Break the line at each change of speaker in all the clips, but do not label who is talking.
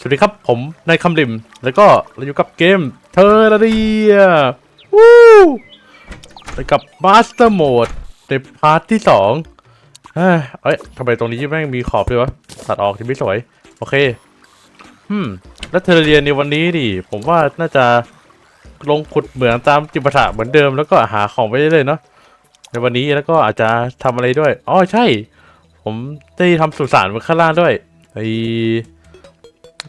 สวัสดีครับผมนายคำริม แล้วก็เราอยู่กับเกมเทอร์เรียวู้กับมาสเตอร์โหมดในพาร์ทที่สองเอ้ยเอ้ยทำไมตรงนี้แม่งมีขอบด้วยวะ ตัดออกที่ไม่สวย โอเคฮึมแล้วเทอร์เรียในวันนี้ดิผมว่าน่าจะลงขุดเหมืองตามจิปถะเหมือนเดิมแล้วก็หาของไปเรื่อยๆเนาะในวันนี้แล้วก็อาจจะทำอะไรด้วยอ๋อใช่ ผมได้ทำสุสานไว้ข้างล่างด้วยไอ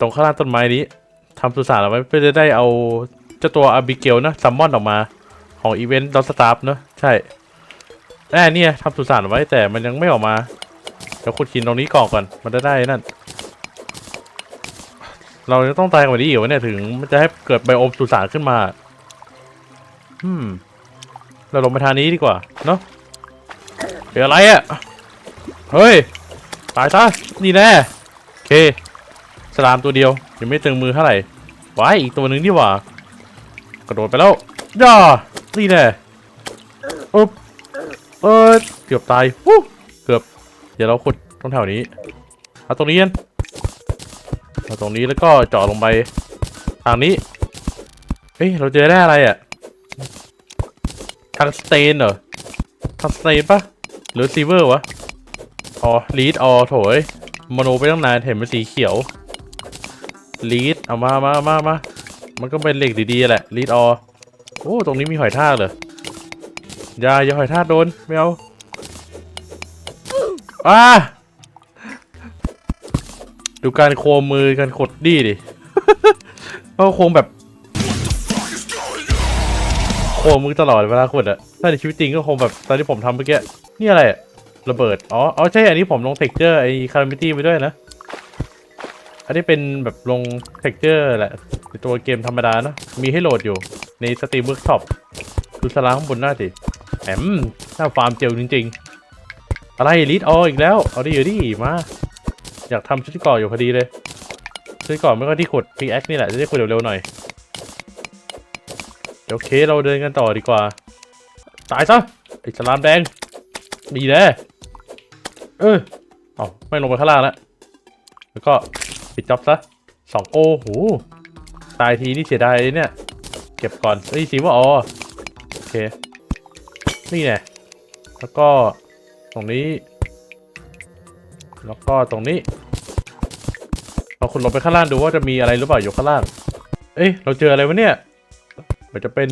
ตรงข้างล่างต้นไม้นี้ทำสุสานเอาไว้เพื่อจะได้เอาเจ้าตัวอาบิเกลนะซัมมอนออกมาของอีเวนต์ดอสตาร์เนะใช่แน่เนี่ยทำสุสานเอาไว้แต่มันยังไม่ออกมาเดี๋ยวขุดหินตรงนี้ก่อนก่อนมันจะได้นั่น เราจะต้องตายกันแบบนี้อีกวะเนี่ยถึงมันจะให้เกิดไบโอมสุสานขึ้นมาอืมเราลงไปทางนี้ดีกว่าเนาะเป็นอะไรอะ่ะเฮ้ยตายซะนี่แน่โอเค สลามตัวเดียวยังไม่ตึงมือเท่าไหร่ไว้อีกตัวหนึ่งนี่หว่ากระโดดไปแล้วย่านี่แน่อุ๊บเออเกือบตายวู้เกือบ เดี๋ยวเราขุดตรงแถวนี้เอาตรงนี้กันเอาตรงนี้แล้วก็เจาะลงไปทางนี้เอ้ยเราเจอได้อะไรอะทางสเตนเหรอทางสเตนปะหรือซีเวอร์วะอ๋อลีดออโถยมโนไปตั้งนานเห็นเป็นสีเขียว ลีดเอามามามามามันก็เป็นเหล็กดีๆแหละลีดออโอ้ตรงนี้มีหอยทากเลยอย่าอย่าหอยทากโดนไม่เอาอ่าดูการโคมมือการกดดีดิก็โคมแบบโคมมือตลอดเวลาขดอะถ้าในชีวิตจริงก็คงแบบตอนที่ผมทำเมื่อกี้นี่อะไรอะระเบิด อ๋อ อ๋อ ใช่ อันนี้ผมลงเท็กเจอร์ไอ้คารามิตี้ไปด้วยนะ อันนี้เป็นแบบลง texture แหละในตัวเกมธรรมดาเนอะมีให้โหลดอยู่ในสตรีมเวิร์กช็อปดูสลางข้างบนหน้าสิแหมหน้าฟาร์มเจลจริง ๆ อะไรลิดอออีกแล้ว เอาดิเอาดิมา อยากทำชุดก่ออยู่พอดีเลยชุดก่อไม่ก็ที่ขุดพิกแอคนี่แหละ จะได้ขุดเร็วๆหน่อยเดี๋ยวโอเคเราเดินกันต่อดีกว่า ตายซะไอ้สลามแดงดีแน่เออเอาไม่ลงไปข้างล่างแล้วแล้วก็ ปิดจ็อบซะสองโอ้โหตายทีนี่เสียดายเลยเนี่ย เก็บก่อนเอ้ยสีว่าอ๋อโอเค นี่ไงแล้วก็ตรงนี้ แล้วก็ตรงนี้เราคุณลงไปข้างล่างดูว่าจะมีอะไรหรือเปล่าอยู่ข้างล่าง เอ้ยเราเจออะไรวะเนี่ยมันจะเป็น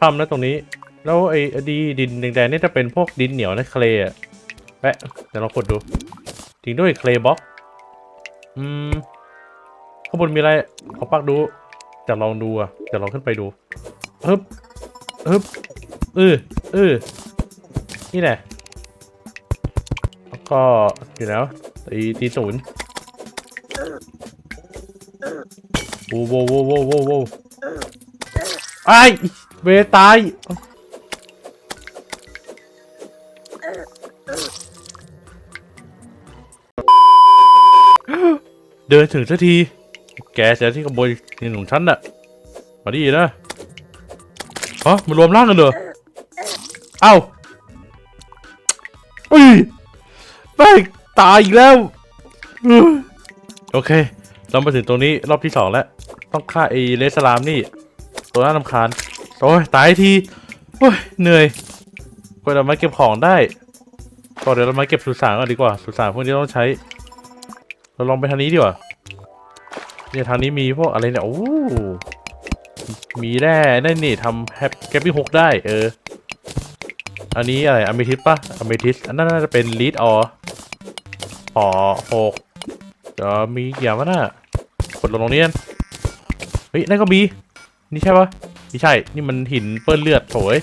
ถ้ำนะตรงนี้ แล้วไอ้ดีดินแดงๆนี่จะเป็นพวกดินเหนียวนะเคลย์อะแปะเดี๋ยวเราขุดดูจริงด้วยเคลย์บล็อก อืมข้างบนมีอะไรขอปักดู จะลองดูอะจะลองขึ้นไปดูฮึบฮึบเออเออนี่แหละแล้วก็อยู่แล้วตีตีศูนย์โว้โว้โว้โว้โว้โว้ไอ้เวตาย เดินถึงสักที แกเสียที่ขโมยเงินของฉันน่ะ มาดีนะฮะมันรวมร่างกันเหรอเอ้าอุ้ยแม่งตายอีกแล้ว โอเค เรามาถึงตรงนี้รอบที่สองแล้ว ต้องฆ่าไอ้เลสลามนี่ ตัวน่ารำคาญ โอ้ย ตายทีโอ้ย เหนื่อยกว่าเรามาเก็บของได้ก่อนเดี๋ยวเรามาเก็บสุสานก่อนดีกว่า สุสานพวกนี้ต้องใช้ เราลองไปทางนี้ดีกว่าเนี่ยทางนี้มีพวกอะไรเนี่ยโอ้มีแร่ได้นี่ทำแฮปแกปปี้ฮกได้ เออ อันนี้อะไรอเมทิสปะอเมทิสอันนั้นน่าจะเป็นลีดออขอหกเดี๋ยวมีกี่อย่างวะน่ะกดลงตรงนี้กันเฮ้ยนั่นก็มีนี่ใช่ปะไม่ใช่ นี่มันหินเปื้อนเลือดโถย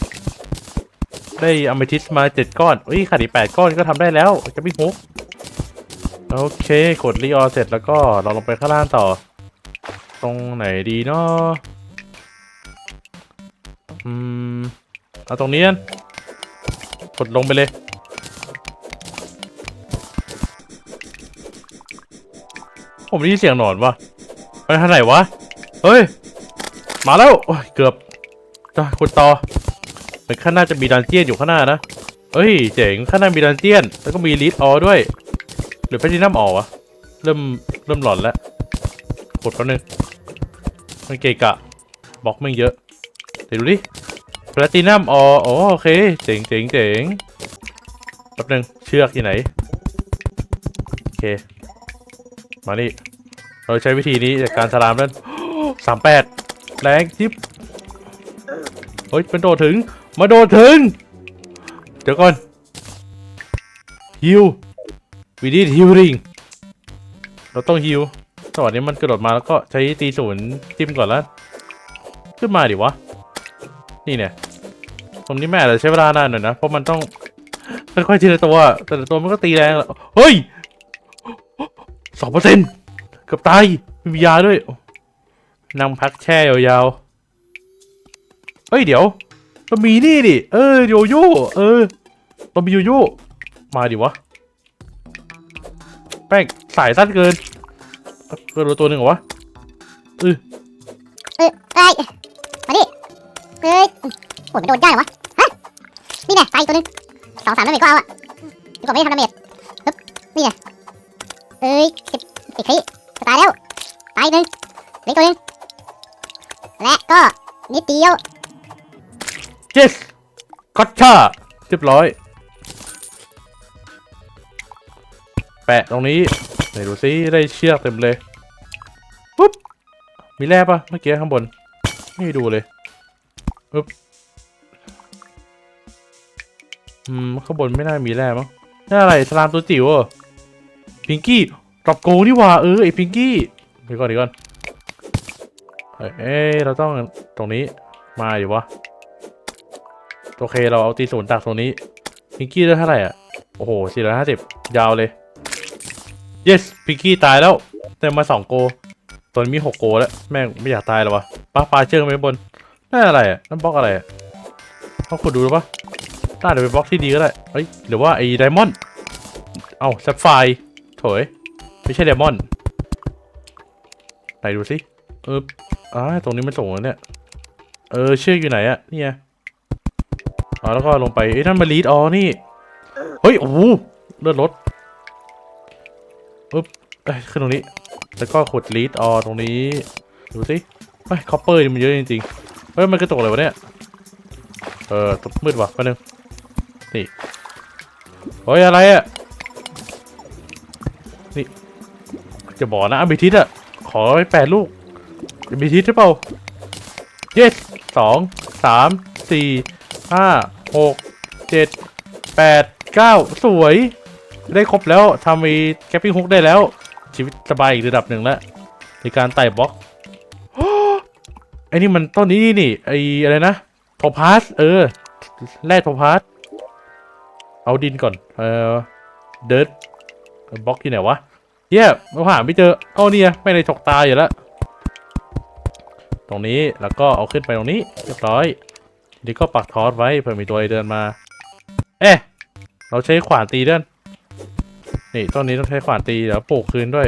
ได้อเมทิสมาเจ็ดก้อนเฮ้ยขาดอีกแปดก้อนก็ทำได้แล้วแกปปี้ฮก โอเค กดรีออเสร็จแล้วก็เราลงไปข้างล่างต่อ ตรงไหนดีเนาะอืมเอาตรงนี้กันกดลงไปเลยผมได้ยินเสียงหนอนวะไปทางไหนวะ เฮ้ย มาแล้วเกือบจะกดต่อเหมือนข้างหน้าจะมีดันเจียนอยู่ข้างหน้านะ เฮ้ย เจ๋งข้างหน้ามีดันเจียน แล้วก็มีลีดออด้วย หรือแพทินัมออกวะเริ่มเริ่มหลอนแล้วขุดแป๊บนึงมันเกะกะบล็อกแม่งเยอะเดี๋ยวดูดิแพลตินัมอ๋อโอเคเจ๋งเจ๋งเจ๋งแป๊บนึงเชือกที่ไหนโอเคมานี่เราใช้วิธีนี้จากการสลามนั่นสามแปดแรงทิปเฮ้ยเป็นโดดถึงมาโดดถึง เดี๋ยวก่อนฮิว วิดีฮิวริงเราต้องฮิวจังหวะนี้มันกระโดดมาแล้วก็ใช้ตีศูนย์จิ้มก่อนแล้ว ขึ้นมาดิวะ นี่เนี่ยตรงนี้แม่อาจจะใช้เวลานานหน่อยนะ เพราะมันต้องค่อยๆทีละตัว แต่ละตัวมันก็ตีแรงเฮ้ยสองเปอร์เซ็นต์เกือบตายมียาด้วยนั่งพักแช่ยาวๆเฮ้ยเดี๋ยวเรามีนี่ดิ เออโยโย่ เออ เรามีโยโย่ มาดิวะ แป้งสายสั้นเกินเกินตัวหนึ่งเหรอวะ
เอ้ยเอ้ยมาดิเอ้ยโหมันโดนยากเหรอวะฮะนี่ไงตายอีกตัวหนึงสองสามดาเมจก็เอาอะดีกว่าไม่ได้ทำดาเมจปึ๊บนี่ไงเอ้ยสิบสิบคลิจะตายแล้วตายอีกหนึ่งเหลืออกตัวหนึงและก็นิดเดียว
yes คัตชาเรียบร้อย แปะตรงนี้ไหนดูซิได้เชือกเต็มเลยปุ๊บมีแร่ปะเมื่อกี้ข้างบน ไม่ดูเลยปุ๊บอืมข้างบนไม่น่ามีแร่มั้งนี่อะไรสลามตัวจิ๋วพิงกี้ตอบโกนี่ว่าเออไอพิงกี้เดี๋ยวก่อนเดี๋ยวก่อนเอ้ยเอ้ยเราต้องตรงนี้มาอยู่วะโอเคเราเอาตีศูนย์จากตรงนี้พิงกี้ได้เท่าไหร่อะโอ้โหสี่ร้อยห้าสิบยาวเลย yes พิงกี้ตายแล้วเต็มมาสองโกตอนนี้มีหกโกแล้ว แม่งไม่อยากตายแล้ววะป้าปลาเชิงไปบนนั่นอะไรอะนั่นบล็อกอะไรอะต้องขุดดูหรือปะน่าจะเป็นบล็อกที่ดีก็ได้เฮ้ยหรือว่าไอ้ไดมอนด์เอ้าแซฟไฟร์โถยไม่ใช่ไดมอนด์ไหนดูสิเอออ่าตรงนี้มันส่งแล้วเนี่ยเออเชือกอยู่ไหนอะนี่ยอ๋อแล้วก็ลงไปเอ้ยนั่นมาลีดอ๋อนี่ เฮ้ย โอ้เลือดลด ปึ๊บเอ้ยขึ้นตรงนี้ แล้วก็ขุดลีดออตรงนี้ ดูสิไม่คอปเปอร์มันเยอะจริงๆ เฮ้ย มันกระตกอะไรวะเนี่ย เออตบมืดว่ะแป๊บนึง นี่ เฮ้ย อะไรอะนี่ จะบอกนะอเมทิสอะขอไปแปดลูกอเมทิสหรือเปล่าเยสสองสามสี่ห้าหกเจ็ดแปดเก้าสวย ได้ครบแล้วทำไอ้แคปปิ้งฮุกได้แล้ว ชีวิตสบายอีกระดับหนึ่งแล้วในการไต่บล็อกไอ้นี่มันต้นนี้นี่ไอ้อะไรนะโทพาสเออแร่โทพาสเอาดินก่อน เออเดิร์ดบล็อกที่ไหนวะเยี่ยมาหาไม่เจอเอาเนี่ยไม่ได้ฉกตาอยู่แล้วตรงนี้แล้วก็เอาขึ้นไปตรงนี้เรียบร้อยทีนี้ก็ปักทอสไว้เผื่อมีตัวไรเดินมา เอ๊ะเราใช้ขวานตีเดิน นี่ต้นนี้ต้องใช้ขวานตีเดี๋ยวปลูกคืนด้วย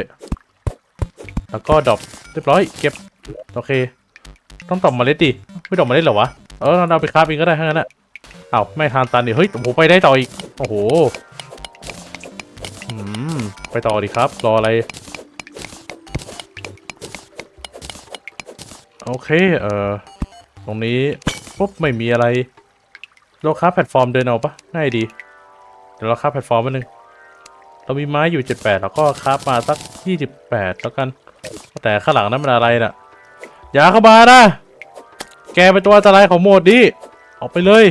แล้วก็ดรอปเรียบร้อยเก็บโอเค ต้องตอบเมล็ดดิไม่ตอบเมล็ดเหรอวะเออเราไปคราฟเองก็ได้ทั้งนั้นอะเอาไม่ทานตันดิเฮ้ยโอ้โหไปได้ต่ออีกโอ้โหอืมไปต่อดิครับ รออะไรโอเคเอ่อตรงนี้ปุ๊บไม่มีอะไรเราค้าแพลตฟอร์มเดินเอาปะง่ายดีเดี๋ยวเราค้าแพลตฟอร์มมาหนึ่ง เรามีไม้อยู่ 78แล้วก็ค้ามาสัก 28 แล้วกัน แต่ข้างหลังนั้นมันอะไรน่ะ อย่าเข้ามานะ แกเป็นตัวอันตรายของโหมดนี้ออกไปเลย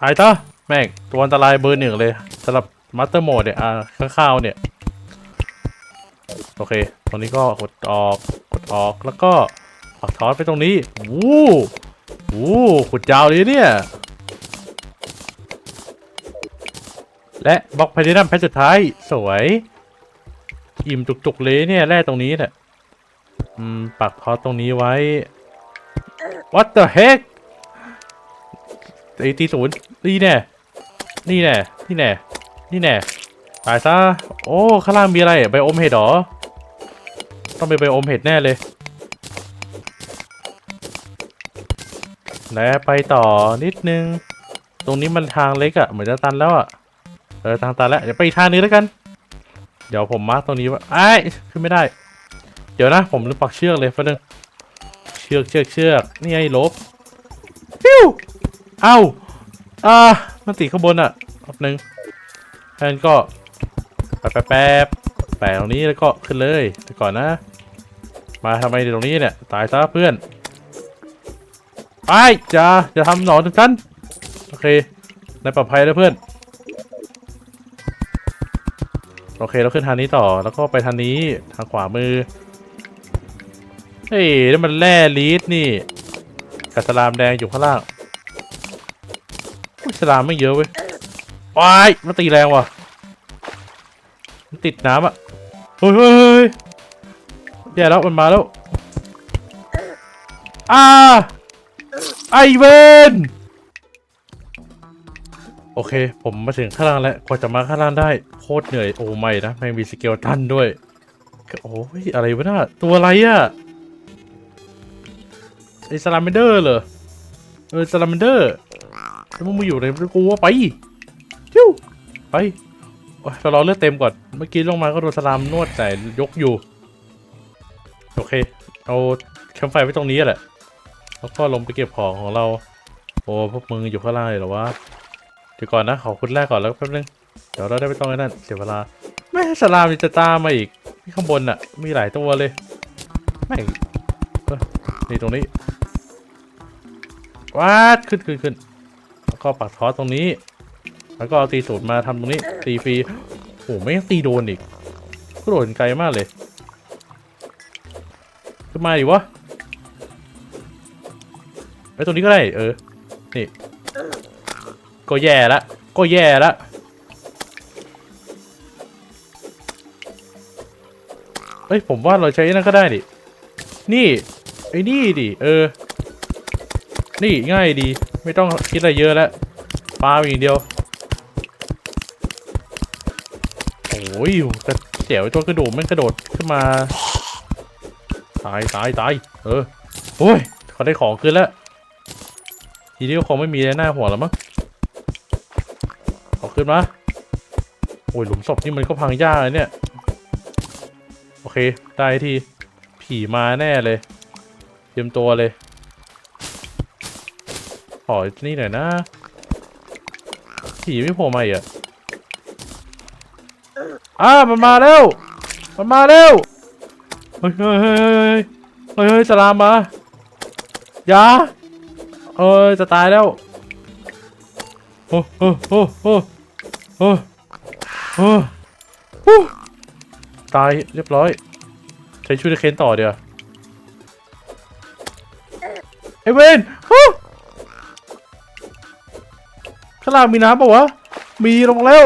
ตายซะแม่งตัวอันตรายเบอร์หนึ่งเลยสำหรับมาสเตอร์โหมดเนี่ย อ่าข้าวเนี่ย โอเค ตรงนี้ก็กดออก กดออกแล้วก็ปักทอสไปตรงนี้วู้วู้ขุดยาวเลยเนี่ย และบล็อกแพลตินัมแพทสุดท้าย สวย อิ่มจุกๆเลยเนี่ยแร่ตรงนี้แหละอืมปักทอตรงนี้ไว้ what the heck ไอตีศูนย์นี่แน่ นี่แน่ นี่แน่ นี่แน่ตายซะ โอ้ ข้างล่างมีอะไรไบอมเห็ดหรอ ต้องไปนไบอมเห็ดแน่เลยแล้วไปต่อนิดนึง ตรงนี้มันทางเล็กอะ่ะ เหมือนจะตันแล้วอะ่ะ เออทางตันแล้วเดี๋ยวไปอีกทางนึงแล้วกัน เดี๋ยวผมมาร์กตรงนี้ว่าไอ้ขึ้นไม่ได้ เดี๋ยวนะผมลืมปักเชือกเลยแป๊บนึงเชือกเชือกเชือกนี่ไงลบฟิวเอ้าอ่ามันติดข้างบนอะแป๊บนึงแทนก็แป๊บแป๊บแป๊บแปะตรงนี้แล้วก็ขึ้นเลยเดี๋ยวก่อนนะ มาทำไมตรงนี้เนี่ย ตายซะเพื่อนไปจะจะทำหนอนถึงฉันโอเคในปลอดภัยแล้วเพื่อน โอเคเราขึ้นทางนี้ต่อแล้วก็ไปทางนี้ทางขวามือเฮ้ยนั่มันแร่ลีดนี่กับสลามแดงอยู่ข้างล่างอุ๊ยสลามไม่เยอะเว้ยว้ายมันตีแรงว่ะมันติดน้ำอะเฮ้ยเฮ้ยแย่แล้วมันมาแล้วอ่าไอเวน อเค ผมมาถึงข้างล่างแล้วกว่าจะมาข้างล่างได้โคตรเหนื่อยโอ้ไม่นะแม่งมีสเกลตันด้วยโอ้ยอะไรวะน่ะตัวอะไรอะไอ้สลามเมนเดอร์เหรอเออสลามเมนเดอร์แล้วมึงมาอยู่ในกูว่าไปจิ้วไปเรารอเลือดเต็มก่อนเมื่อกี้ลงมาก็โดนสลามนวดแต่ยกอยู่ โอเค เอาแคมป์ไฟไว้ตรงนี้แหละแล้วก็ลงไปเก็บของของเรา โอ้พวกมึงอยู่ข้างล่างเลยเหรอวะ ดี๋ยวก่อนนะขอคุณแรกก่อนแล้วแป๊บนึงเดี๋ยวเราได้ไม่ต้องไอ้นั่นเสียเวลาแม่สลามจะตามมาอีกที่ข้างบนอะ มีหลายตัวเลยแม่งนี่ตรงนี้วาดขึ้นขึ้นขึ้นแล้วก็ปักทอสตรงนี้ แล้วก็เอาตีสูตรมาทำตรงนี้ ตีฟรีโอ้ไม่งตีโดนอีกก็โดนไกลมากเลยขึ้นมาดิวะไอ้ตรงนี้ก็ได้ เออ นี่ ก็แย่ละก็แย่ละเอ้ยผมว่าเราใช้นั่นก็ได้ดินี่ไอ้นี่ดิเออ นี่ง่ายดี ไม่ต้องคิดอะไรเยอะแล้วปาอย่างเดียวโอ้ยกระเสียวตัวกระโดดแม่กระโดดขึ้นมา ตายตายตายเออโอ้ยเขาได้ของขึ้นแล้วทีนี้ก็คงไม่มีอะไรหน้าหัวแล้วมั้ง ขึ้นมาโอ้ยหลุมศพนี่มันก็พังยากเลยเนี่ย โอเค ได้ทีผีมาแน่เลย เตรียมตัวเลย ขอนี่หน่อยนะ ผีไม่โผล่มาอีกอะอ่ามันมาแล้ว มันมาแล้วเฮ้ยเฮ้ยเฮ้ยเฮ้ยเฮ้ยเฮ้ยสลามมาอย่าเอ้ยจะตายแล้วโอ้โอ้โอ้โอ้ โอ้โอ้โอ้ตายเรียบร้อย ใช้ชูดเคนต่อเดี๋ยวไอเวนข้างล่างมีน้ำปะวะ มีลงแล้ว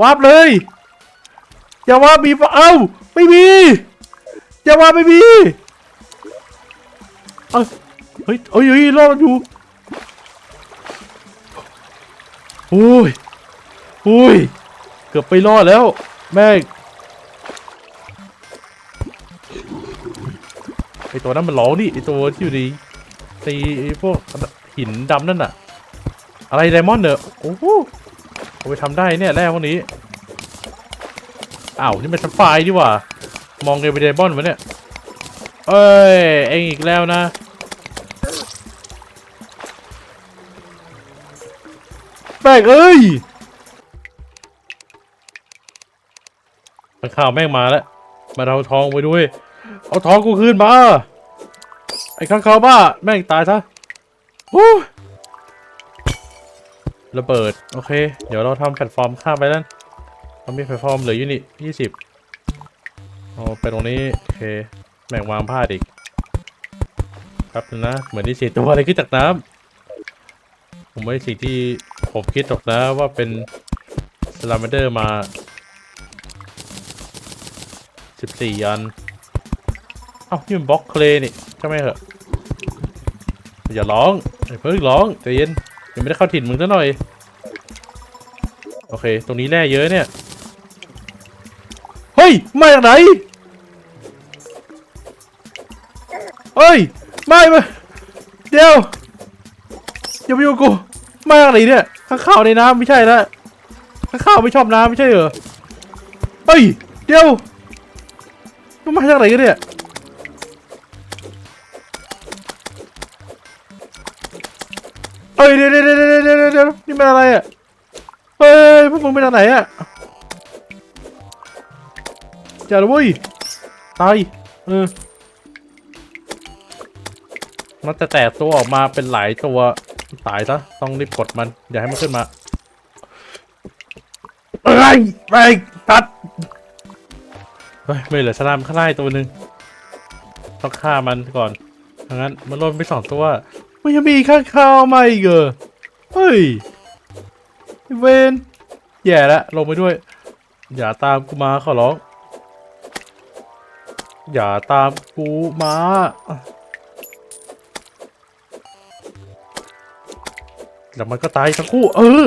วาบเลย อย่าว่ามีปะเอ้า ไม่มี อย่าว่าไม่มีเอ้าเฮ้ยเฮ้ยรอดอยู่ โอ้ย อ้ย เกือบไปรอดแล้ว แม่ไอตัวนั้นมันร้องดิไอตัวที่อยู่ดีตีไอพวกหินดำนั่นน่ะ อะไรไดมอนด์เนอะโอ้โหเอาไปทำได้เนี่ยแร่พวกนี้อ้าวนี่มันสไฟดีว่า มองไงไปไดมอนด์วะเนี่ยเอ้ยเองอีกแล้วนะแบกเอ้ย ข่าวแม่งมาแล้ว มาเอาทองไปด้วย เอาทองกูคืนมา ไอ้ข้างเขาวบ้า แม่งตายซะโอ้ระเบิด โอเค เดี๋ยวเราทำแพลตฟอร์มข้ามไปนั่นเรามีแพลตฟอร์มเหลืออยู่นี่ยี่สิบเอาไปตรงนี้ โอเค แม่งวางพลาดอีกครับนะ เหมือนที่สีตัวอะไรขึ้นจากน้ำผมไม่สิ่งที่ผมคิดหรอกนะว่าเป็นสลามเดอร์มา สิบสี่อัน เอ้านี่มันบล็อกเคลนี่ใช่ไหมเหรออย่าร้องอย่าเพิ่งร้องใจเย็นยังไม่ได้เข้าถิ่นมึงซะหน่อย โอเค ตรงนี้แร่เยอะเนี่ย เฮ้ย มาจากไหน เฮ้ย ไม่มาเดี๋ยวอย่าไปอยู่งกู มาจากไหนเนี่ย ข้างข่าวในน้ำไม่ใช่ล้วข้างข่าวไม่ชอบน้ำไม่ใช่เหรอ เฮ้ย เดี๋ยว มันมาจากไหนกันเนี่ยเอ้ยเดี๋ยวเดี๋ยวเดี๋ยวเดี๋เดี๋นี่มันอะไรอะเฮ้ยพวกมึงไปทางไหนอะจ่าด้วยตายเออมันจะแตกตัวออกมาเป็นหลายตัวตายซะต้องรีบกดมันอย่าให้มันขึ้นมาไอ้ไอ้ เฮ้ยไม่เหลือสลามข้างล่ตัวหนึ่งต้องฆ่ามันก่อนถ้างั้นมันลดไปสองตัวมันยังมีข้างข้าวมาอีกเหรอเฮ้ยเวนแย่แล้วลงไปด้วย อย่าตามกูมาขอร้อง อย่าตามกูมาแล้วมันก็ตายทั้งคู่ เออ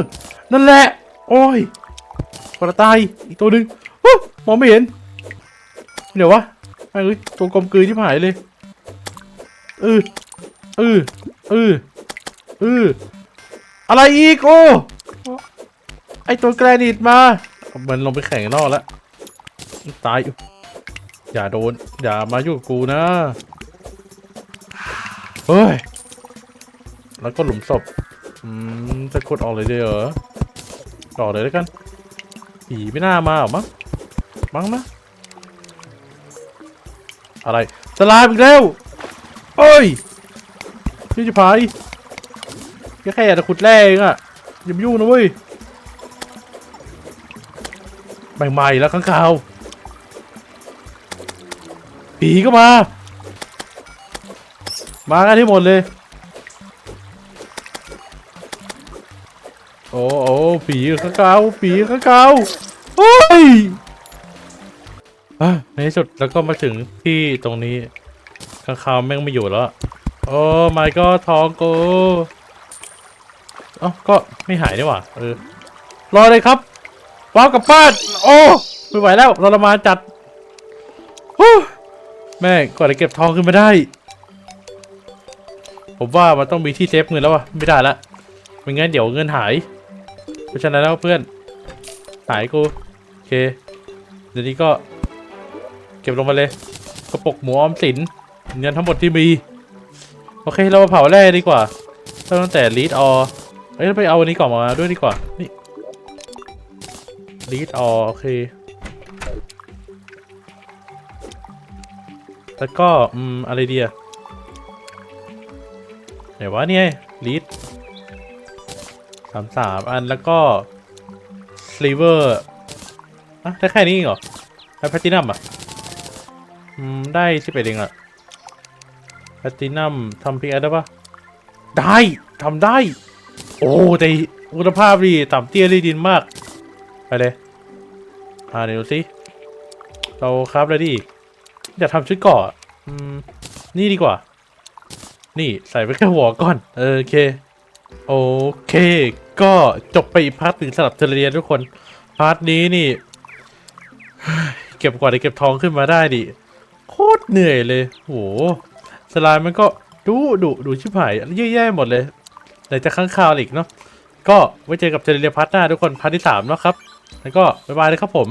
นั่นแหละ โอ้ยกระตายอีกตัวหนึ่งอ๊ะมองไม่เห็น เดี๋ยววะไอ้เอ้ยตัวกลมกลืนที่หายเลยเออเออเออเอออะไรอีกโอ้ไอตัวแกรนิตมา มันลงไปแข่งนอกแล้วตายอย่าโดน อย่ามายุ่งกูนะเฮ้ยแล้วก็หลุมศพอืมจะกดออกเลยเด้อเหรออเลยแล้วกันผีไม่น่ามาหรอมั้งมั้งนะ อะไรสลามอีกแล้วเอ้ยพี่จะพายแค่แค่อยากจะขุดแร่เองอะอย่ามายุ่งนะเว้ยใหม่ๆแล้วข้างคาวผีก็มา มากันที่หมดเลย โอ้โอ้ผีข้างคาวผีข้างคาวเฮ้ย ในที่สุดแล้วก็มาถึงที่ตรงนี้ข้างคาวแม่งไม่อยู่แล้วโอ้ my god ทองกูเอ้าก็ไม่หายนี่หว่าเออรอเลยครับว้าวกับบ้านโอ้ไม่ไหวแล้วเราละมาจัดหูแม่กว่าจะเก็บทองขึ้นมาได้ ผมว่ามันต้องมีที่เซฟเงินแล้ววะไม่ได้ละไม่งั้นเดี๋ยวเงินหาย เพราะฉะนั้นแล้วเพื่อนหายกูโอเคเดี๋ยวนี้ก็ เก็บลงมาเลย กระปุกหมูออมสินเงินทั้งหมดที่มี โอเคเรามาเผาแร่ดีกว่าเริ่มตั้งแต่ลีดออเอ้ยไปเอาอันนี้ก่อนมาด้วยดีกว่า นี่ลีดออโอเค แล้วก็ อืม อะไรเดีอะไหนวะเนี่ยลีดสามสามอันแล้วก็สลีเวอร์อะได้แค่นี้เหรอแล้วแพลตินัมอะ อืม ได้สิบเอ็ดเองอะแพลตินัมทำพิกแอดได้ปะได้ทำได้ โอ้แต่คุณภาพดีต่ำเตี้ยด้ดินมาก ไปเลย อ่าเดี๋ยวดูสิ เราครับเลยดิอยากทำชุดเกาะอืม นี่ดีกว่า นี่ใส่ไปแค่หัวก่อน เออโอเค โอเค ก็จบไปอีกพาร์ทหนึ่งสำหรับเทเลเรียนทุกคน พาร์ทนี้นี่ เก็บกว่าจะเก็บทองขึ้นมาได้ดิ โคตรเหนื่อยเลยโหสไลม์มันก็ดูดูดูชิบหายเยอะแย่หมดเลยไหนจะข้างคาวอีกเนาะก็ไว้เจอกับเจเลเรียพาร์ทหน้าทุกคนพาร์ทที่สามเนาะครับ แล้วก็บ๊ายบายเลยครับผม